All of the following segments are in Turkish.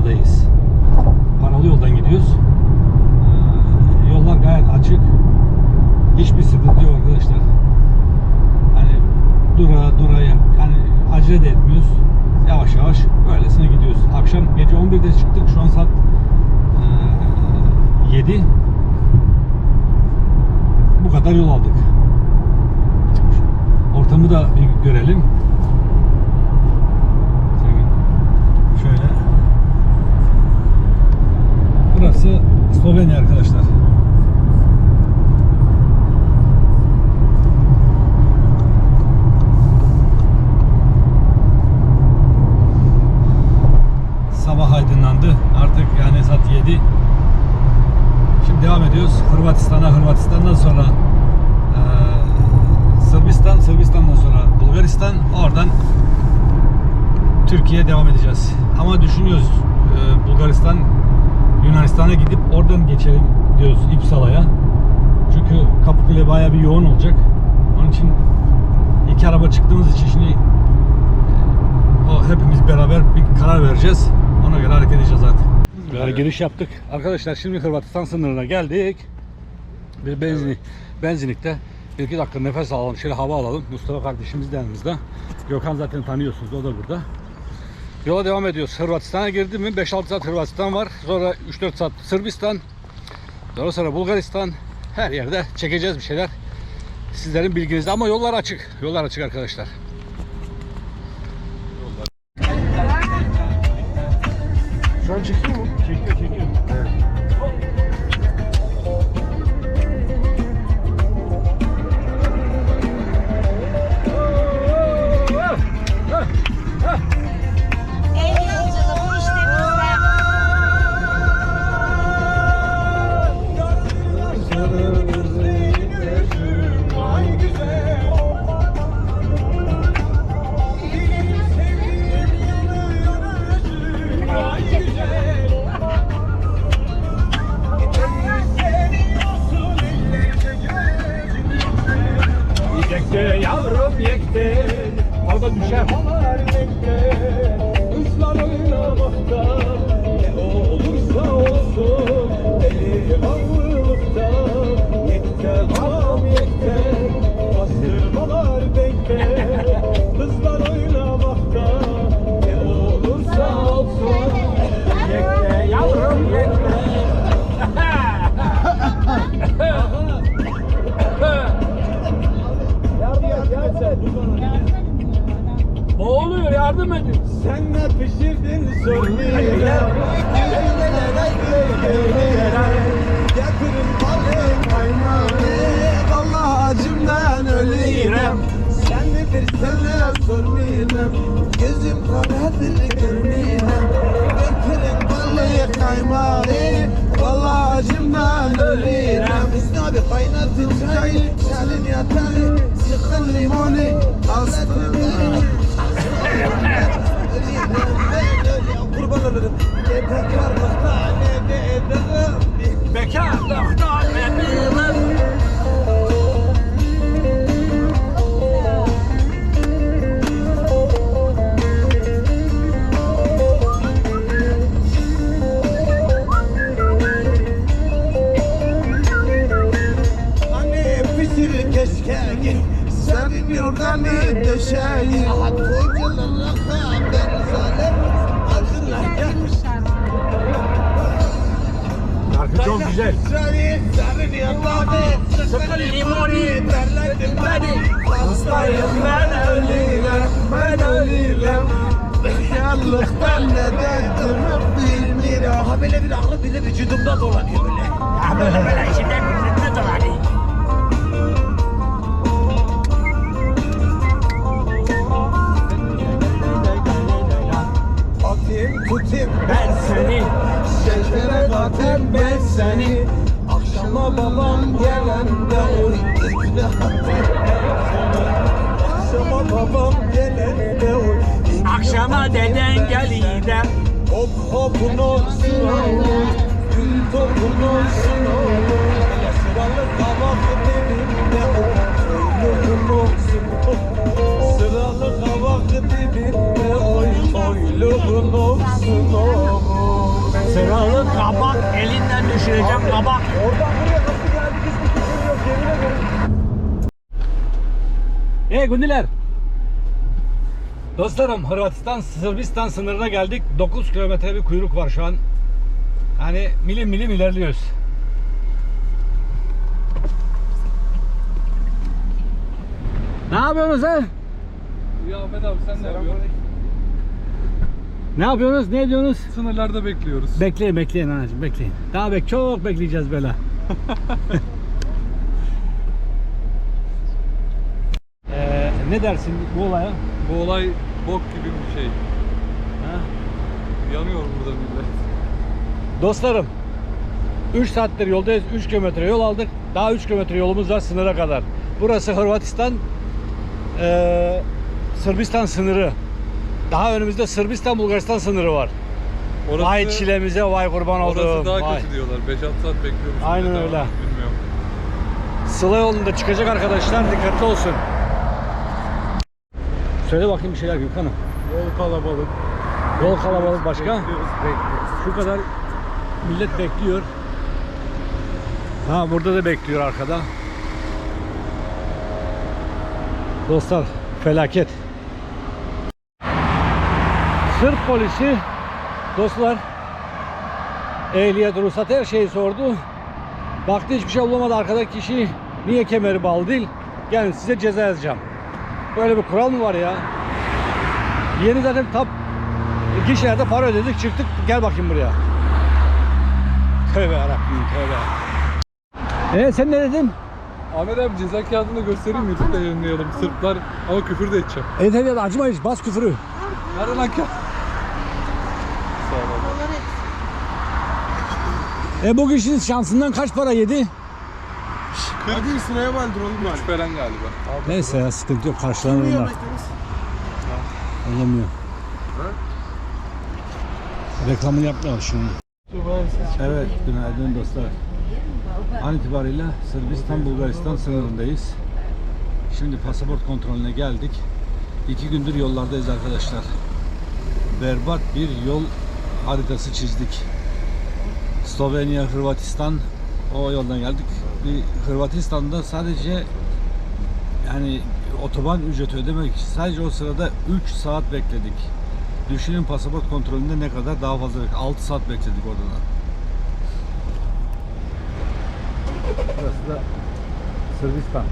Ljubljana'dayız. Paralı yoldan gidiyoruz. Ee, Yollar gayet açık. Hiçbir sıkıntı yok arkadaşlar. Hani dura dura. Yani acele de etmiyoruz. Yavaş yavaş böylesine gidiyoruz. Akşam gece 11'de çıktık. Şu an saat e, 7. Bu kadar yol aldık. Ortamı da bir görelim. Şöyle. Burası Slovenya arkadaşlar. Sabah aydınlandı. Artık yani saat 7. Şimdi devam ediyoruz. Hırvatistan'a, Hırvatistan'dan sonra eee, Sırbistan, Sırbistan'dan sonra Bulgaristan, oradan Türkiye'ye devam edeceğiz. Ama düşünüyoruz eee, Bulgaristan, Yunanistan'a gidip oradan geçelim diyoruz İpsala'ya. Çünkü Kapıkule bayağı bir yoğun olacak. Onun için iki araba çıktığımız için şimdi o hepimiz beraber bir karar vereceğiz. Ona göre hareket edeceğiz zaten. Böyle giriş yaptık. Arkadaşlar şimdi Hırvatistan sınırına geldik. Bir benzin, benzinlikte bir iki dakika nefes alalım. Şöyle hava alalım. Mustafa kardeşimiz de yanımızda. Gökhan zaten tanıyorsunuz. O da burada. Yola devam ediyoruz. Hırvatistan'a girdi mi 5-6 saat Hırvatistan var. Sonra 3-4 saat Sırbistan. Daha sonra Bulgaristan. Her yerde çekeceğiz bir şeyler. Sizlerin bilginizde ama yollar açık. Yollar açık arkadaşlar. Şu an çekiyor mu? Çekiyor çekiyor. Sormayla Getirin Kurban olurum. Bekarlıkta الجبل تكلموني ربي الميرة هبل بلا ربي لبي جدوم نظرة يا بلا يا بلا Şekere katayım ben seni. Akşama babam gelende oy ikna Akşama babam gelende oy akşama deden gelide Hop hopun olsun oğlum Gül topun olsun oğlum sıralı kavak Oyluğum olsun Sıralı kavak kabak. Oradan buraya nasıl geldik hiçbir fikrim yok yemin ederim Hey Gündiler. Dostlarım Hırvatistan Sırbistan sınırına geldik. 9 kilometre bir kuyruk var şu an. Yani milim milim ilerliyoruz. Ne yapıyorsunuz ha? Ya Ahmet abi sen ne yapıyorsun? Ne yapıyorsunuz? Ne ediyorsunuz? Sınırlarda bekliyoruz. Bekleyin bekleyin anacığım bekleyin. Daha bek çok bekleyeceğiz böyle. Ee, ne dersin bu olaya? Bu olay bok gibi bir şey. Ha? Yanıyor burada millet. Dostlarım 3 saattir yoldayız. 3 kilometre yol aldık. Daha 3 kilometre yolumuz var sınıra kadar. Burası Hırvatistan eee, Sırbistan sınırı. Daha önümüzde Sırbistan Bulgaristan sınırı var. Orası, vay çilemize vay kurban olduğum. orası daha vay. kötü diyorlar. 5-6 saat bekliyormuş. Aynen öyle. ama Bilmiyorum. Sıla yolunda çıkacak arkadaşlar dikkatli olsun. Söyle bakayım bir şeyler Gülkan'ım. Yol kalabalık. Yol kalabalık başka? Bekliyoruz, bekliyoruz. Şu kadar millet bekliyor. Ha burada da bekliyor arkada. Dostlar felaket. Sırp polisi dostlar ehliyet, ruhsat her şeyi sordu. Baktı hiçbir şey bulamadı arkadaki kişi niye kemeri bağlı değil? Gelin size ceza yazacağım. Böyle bir kural mı var ya? Yeni zaten tap Gişelerde para ödedik çıktık gel bakayım buraya. Tövbe yarabbim tövbe. Ee sen ne dedin? Ahmet abi ceza kağıdını göstereyim YouTube'da yayınlayalım. Sırplar ama küfür de edeceğim. Evet evet acıma hiç bas küfürü. Nerede lan kağıt? Sağ ol abi. E bu kişinin şansından kaç para yedi? Hadi sıraya bandır oğlum Üç falan galiba. Neyse ya sıkıntı yok karşılanır onlar. Anlamıyor. Reklamını yapmayalım şimdi. Evet günaydın dostlar. An itibariyle Sırbistan Bulgaristan sınırındayız. Şimdi pasaport kontrolüne geldik. İki gündür yollardayız arkadaşlar. Berbat bir yol haritası çizdik. Slovenya, Hırvatistan o yoldan geldik. Bir Hırvatistan'da sadece yani otoban ücreti ödemek için sadece o sırada 3 saat bekledik. Düşünün pasaport kontrolünde ne kadar daha fazla bekledik. 6 saat bekledik orada da. Burası da Sırbistan.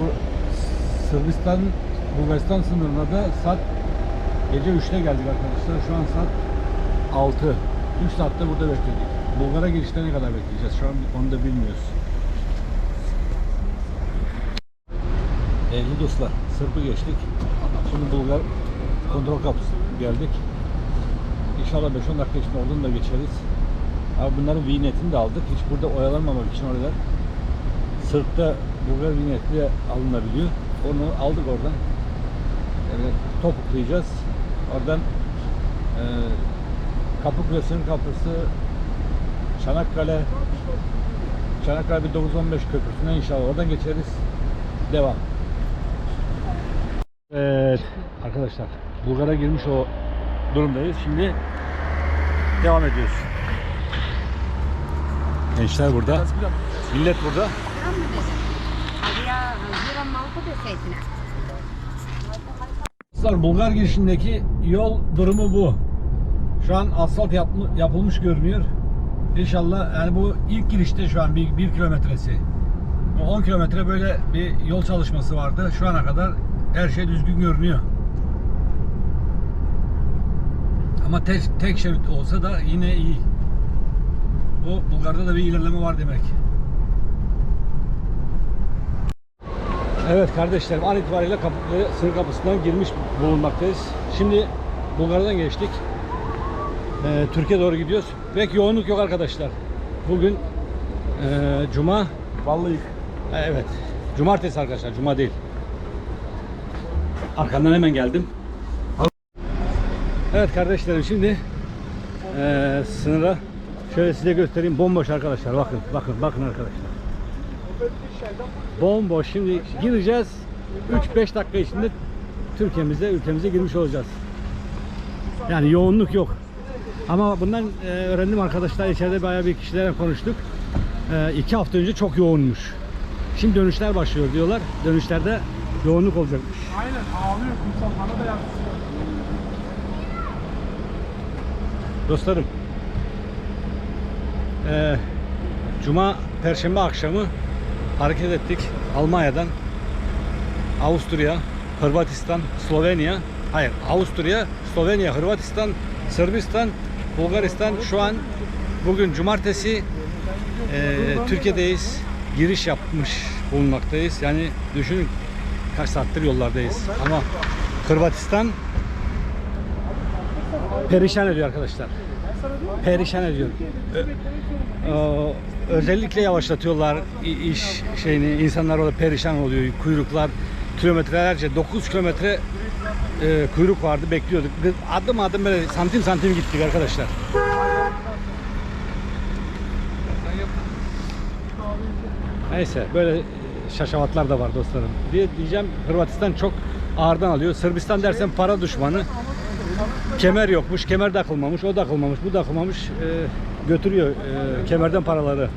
Bu Sırbistan Bulgaristan sınırına da saat gece 3'te geldik arkadaşlar. Şu an saat 6. 3 saatte burada bekledik. Bulgar'a girişte ne kadar bekleyeceğiz? Şu an onu da bilmiyoruz. Değerli dostlar, Sırp'ı geçtik. Şimdi Bulgar kontrol kapısı geldik. İnşallah 5-10 dakika içinde oradan da geçeriz. Abi bunların vinetini de aldık. Hiç burada oyalanmamak için orada. Sırp'ta Bulgar vineti de alınabiliyor. Onu aldık oradan. Evet, topuklayacağız. Oradan e, Kapıkulesi'nin kapısı Çanakkale Çanakkale 1915 köprüsünden inşallah oradan geçeriz. Devam. Evet arkadaşlar Bulgar'a girmiş o durumdayız. Şimdi devam ediyoruz. Gençler burada. Millet burada. Ama malko Dostlar Bulgar girişindeki yol durumu bu. Şu an asfalt yapılmış görünüyor. İnşallah yani bu ilk girişte şu an bir, bir kilometresi. Bu 10 kilometre böyle bir yol çalışması vardı. Şu ana kadar her şey düzgün görünüyor. Ama tek, tek şerit olsa da yine iyi. Bu Bulgar'da da bir ilerleme var demek. Evet kardeşlerim an itibariyle kapı, sınır kapısından girmiş bulunmaktayız. Şimdi Bulgar'dan geçtik. Ee, Türkiye doğru gidiyoruz. Pek yoğunluk yok arkadaşlar. Bugün ee, Cuma. Vallahi. Evet. Cumartesi arkadaşlar. Cuma değil. Arkandan hemen geldim. Evet kardeşlerim şimdi ee, sınıra şöyle size göstereyim. Bomboş arkadaşlar. Bakın bakın bakın arkadaşlar. Bomboş. Şimdi gireceğiz. 3-5 dakika içinde Türkiye'mize, ülkemize girmiş olacağız. Yani yoğunluk yok. Ama bundan e, öğrendim arkadaşlar içeride bayağı bir kişilerle konuştuk. E, iki hafta önce çok yoğunmuş. Şimdi dönüşler başlıyor diyorlar. Dönüşlerde yoğunluk olacakmış. Aynen ağlıyor kumsal bana da yansıyor. Dostlarım. eee, Cuma, Perşembe akşamı hareket ettik. Almanya'dan Avusturya, Hırvatistan, Slovenya. Hayır, Avusturya, Slovenya, Hırvatistan, Sırbistan, Bulgaristan. Şu an bugün cumartesi eee, Türkiye'deyiz. Giriş yapmış bulunmaktayız. Yani düşünün kaç saattir yollardayız. Ama Hırvatistan perişan ediyor arkadaşlar. Perişan ediyor. Ee, özellikle yavaşlatıyorlar iş şeyini. İnsanlar orada perişan oluyor. Kuyruklar kilometrelerce 9 kilometre e, kuyruk vardı bekliyorduk. Adım adım böyle santim santim gittik arkadaşlar. Neyse böyle şaşavatlar da var dostlarım. Diye diyeceğim Hırvatistan çok ağırdan alıyor. Sırbistan dersen para düşmanı. Kemer yokmuş, kemer takılmamış, o takılmamış, bu takılmamış. Ee, götürüyor e, kemerden paraları.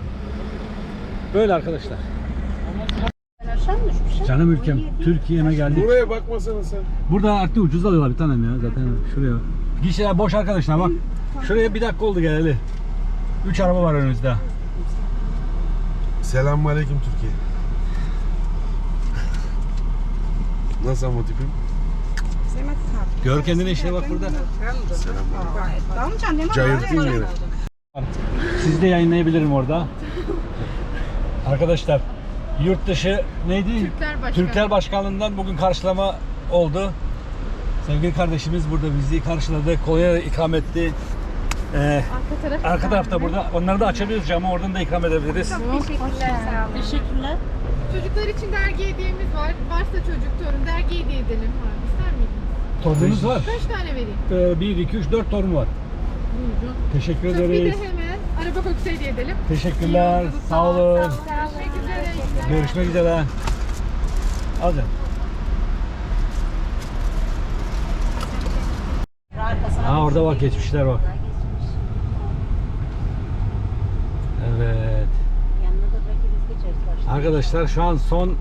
Böyle arkadaşlar. Canım ülkem, Türkiye'me geldik. Buraya bakmasana sen. Burada artık ucuz alıyorlar bir tanem ya zaten şuraya. Gişeler boş arkadaşlar bak. Şuraya bir dakika oldu geleli. Üç araba var önümüzde. Selamun Aleyküm Türkiye. Nasıl ama tipim? Gör kendine işte bak burada. Cayırtayım yere. Siz de yayınlayabilirim orada. Arkadaşlar yurt dışı neydi? Türkler Başkanı. Türkler Başkanlığından bugün karşılama oldu. Sevgili kardeşimiz burada bizi karşıladı. Kolye ikram etti. Ee, Arka taraf. arka tarafta burada. Onları da açabiliyoruz camı. Oradan da ikram edebiliriz. Teşekkürler. Sağ olun. Teşekkürler. Çocuklar için dergi hediyemiz var. Varsa çocuk torun dergi hediye edelim. Var. İster miydiniz? Torunumuz var. Kaç tane vereyim? Ee, 1, 2, 3, 4 torun var. Buyurun. Teşekkür Bir de ederiz. hemen araba kokusu hediye edelim. Teşekkürler. Sağ olun. Görüşmek üzere. Görüşmek üzere. Hadi. Ha orada bak geçmişler bak. Evet. Yanına da belki biz geçeriz. Arkadaşlar şu an son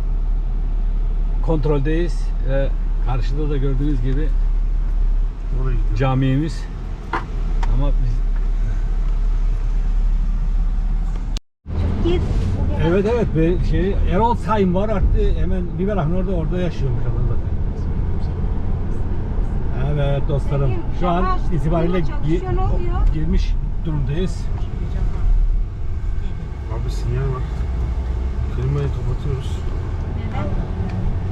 kontroldeyiz. Ve karşıda da gördüğünüz gibi Oraya camimiz. Ama biz. Evet evet be, şey Erol Sayın var artık hemen Biberahın orada orada yaşıyormuş adam zaten. Evet dostlarım şu an itibariyle gi- girmiş durumdayız. Abi sinyal var. Klimayı kapatıyoruz.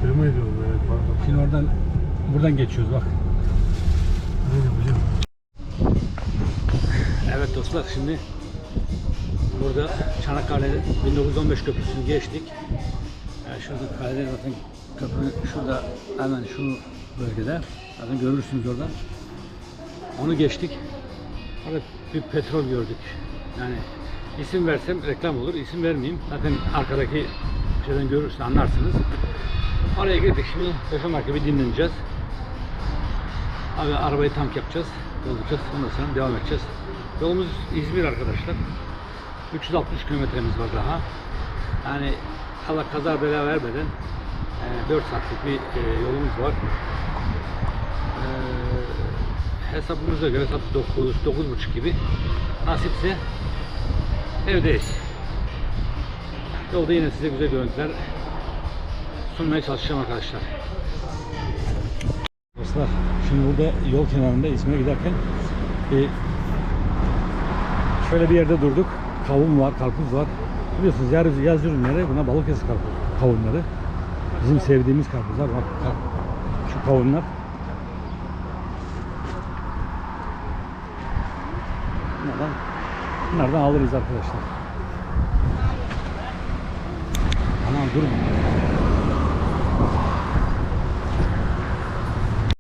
Klimayı diyorum evet pardon. Şimdi oradan buradan geçiyoruz bak. Aynen biliyorum. Evet dostlar şimdi burada Çanakkale 1915 köprüsünü geçtik. Yani şurada kalede zaten köprü şurada hemen şu bölgede. Zaten görürsünüz oradan. Onu geçtik. Orada bir petrol gördük. Yani isim versem reklam olur. İsim vermeyeyim. Zaten arkadaki şeyden görürsünüz anlarsınız. Oraya girdik şimdi. 5 dakika bir dinleneceğiz. Abi arabayı tank yapacağız. Dolduracağız. Ondan sonra devam edeceğiz. Yolumuz İzmir arkadaşlar. 360 kilometremiz var daha. Yani Allah kaza bela vermeden e, 4 saatlik bir e, yolumuz var. E, hesabımıza göre saat 9, 9.30 gibi. Nasipse evdeyiz. Yolda yine size güzel görüntüler sunmaya çalışacağım arkadaşlar. Dostlar şimdi burada yol kenarında İzmir'e giderken bir şöyle bir yerde durduk. Kavun var, karpuz var. Biliyorsunuz yaz, yaz ürünleri buna Balıkesir karpuz, kavunları. Bizim sevdiğimiz karpuzlar. Bak ka- şu kavunlar. Bunlardan, bunlardan alırız arkadaşlar. Anam durun.